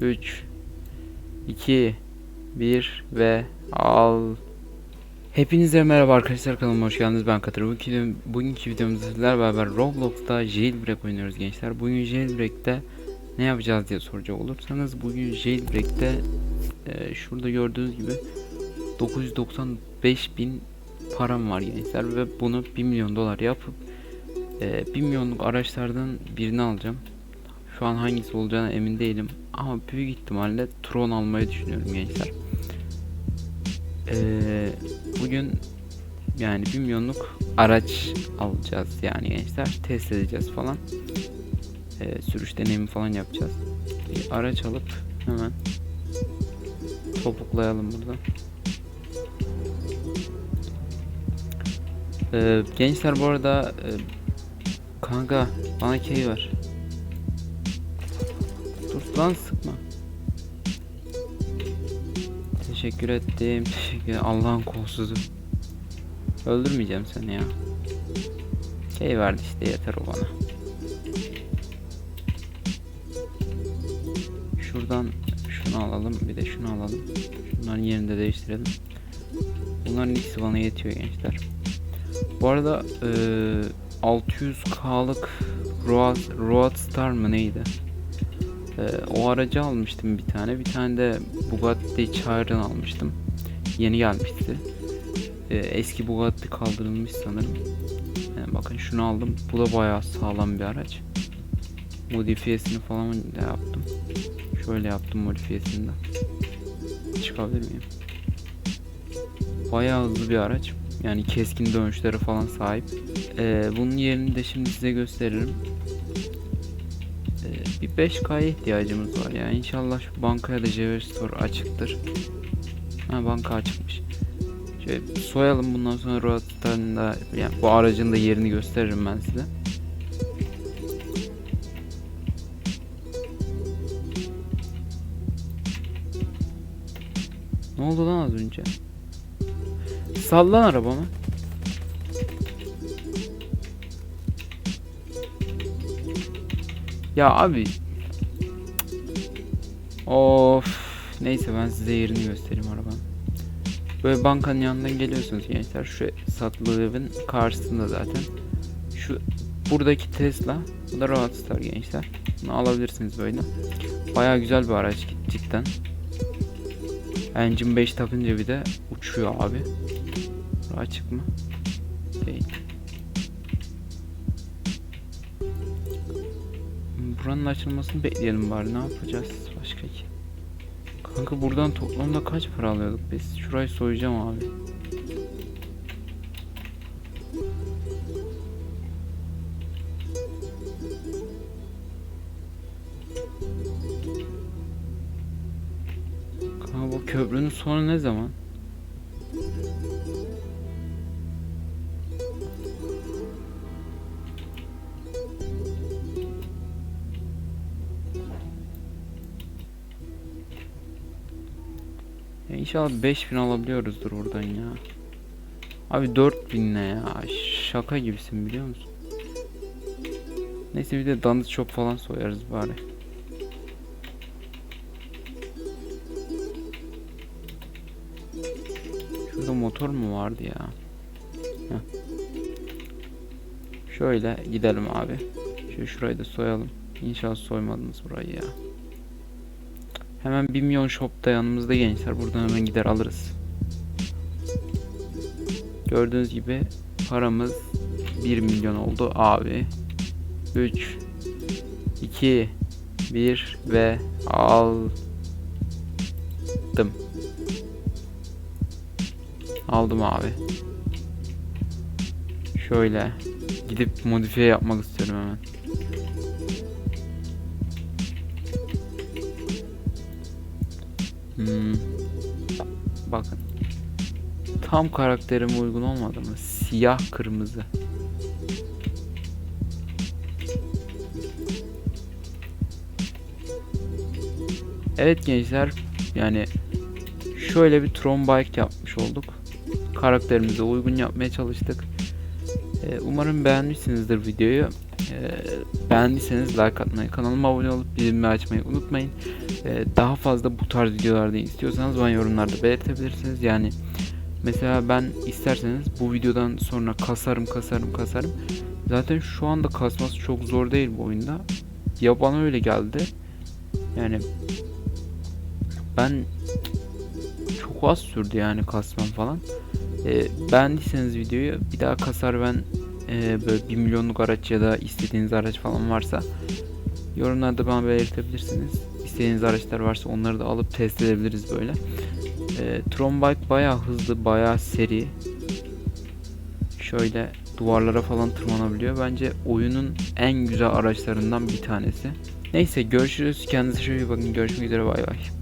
3 2 1 ve al. Hepinize merhaba arkadaşlar kanalıma hoş geldiniz. Ben Katır. Bugünkü, bugünkü videomuzda sizlerle beraber Roblox'ta Jailbreak oynuyoruz gençler. Bugün Jailbreak'te ne yapacağız diye soracak olursanız bugün Jailbreak'te e, şurada gördüğünüz gibi 995 bin param var gençler ve bunu 1 milyon dolar yapıp e, 1 milyonluk araçlardan birini alacağım. Şu an hangisi olacağına emin değilim ama büyük ihtimalle Tron almayı düşünüyorum gençler. Ee, bugün yani 1 milyonluk araç alacağız yani gençler test edeceğiz falan. Ee, sürüş deneyimi falan yapacağız. Bir araç alıp hemen topuklayalım burada. Ee, gençler bu arada e, kanka bana key ver. Dur sıkma. Teşekkür ettim. Teşekkür Allah'ın kolsuzu. Öldürmeyeceğim seni ya. Şey verdi işte yeter o bana. Şuradan şunu alalım bir de şunu alalım. Şunların yerini de değiştirelim. Bunların ikisi bana yetiyor gençler. Bu arada eee 600k'lık Road, Roadstar mı neydi? Ee, o aracı almıştım bir tane. Bir tane de Bugatti Chiron almıştım. Yeni gelmişti. Ee, eski Bugatti kaldırılmış sanırım. Yani bakın şunu aldım. Bu da bayağı sağlam bir araç. Modifiyesini falan da yaptım. Şöyle yaptım modifiyesini de. Çıkabilir miyim? Bayağı hızlı bir araç. Yani keskin dönüşleri falan sahip. Ee, bunun yerini de şimdi size gösteririm. Bir 5K'ya ihtiyacımız var yani inşallah şu bankaya da Jewel Store açıktır. Ha banka açıkmış. Şöyle soyalım bundan sonra Roadster'ın da yani bu aracın da yerini gösteririm ben size. Ne oldu lan az önce? Sallan arabamı. Ya abi. Of. Neyse ben size yerini göstereyim arabanın. Böyle bankanın yanından geliyorsunuz gençler. Şu satılığı evin karşısında zaten. Şu buradaki Tesla. Bu da Roadstar gençler. Bunu alabilirsiniz böyle. Baya güzel bir araç cidden. Engine 5 takınca bir de uçuyor abi. Açık mı? Değil. Buranın açılmasını bekleyelim bari. Ne yapacağız başka ki? Kanka buradan toplamda kaç para alıyorduk biz? Şurayı soyacağım abi. Kanka bu köprünün sonu ne zaman? İnşallah 5000 alabiliyoruzdur buradan ya. Abi 4000 ne ya? Şaka gibisin biliyor musun? Neyse bir de danız çok falan soyarız bari. Şurada motor mu vardı ya? Heh. Şöyle gidelim abi. Şu şurayı da soyalım. İnşallah soymadınız burayı ya. Hemen 1 milyon shop'ta yanımızda gençler. Buradan hemen gider alırız. Gördüğünüz gibi paramız 1 milyon oldu abi. 3 2 1 ve aldım. Aldım abi. Şöyle gidip modifiye yapmak istiyorum hemen. Hmm. Bakın. Tam karakterime uygun olmadı mı? Siyah kırmızı. Evet gençler yani şöyle bir Tron bike yapmış olduk. Karakterimize uygun yapmaya çalıştık. Ee, umarım beğenmişsinizdir videoyu. Ee, beğendiyseniz like atmayı, kanalıma abone olup bildirimleri açmayı unutmayın. Ee, daha fazla bu tarz videolarda istiyorsanız bana yorumlarda belirtebilirsiniz. Yani mesela ben isterseniz bu videodan sonra kasarım kasarım kasarım. Zaten şu anda kasması çok zor değil bu oyunda. Ya bana öyle geldi. Yani ben çok az sürdü yani kasmam falan. Ee, beğendiyseniz videoyu bir daha kasar ben e, böyle 1 milyonluk araç ya da istediğiniz araç falan varsa yorumlarda bana belirtebilirsiniz. İstediğiniz araçlar varsa onları da alıp test edebiliriz böyle. E, Tron Bike bayağı hızlı, bayağı seri. Şöyle duvarlara falan tırmanabiliyor. Bence oyunun en güzel araçlarından bir tanesi. Neyse görüşürüz. Kendinize iyi bakın. Görüşmek üzere. Bay bay.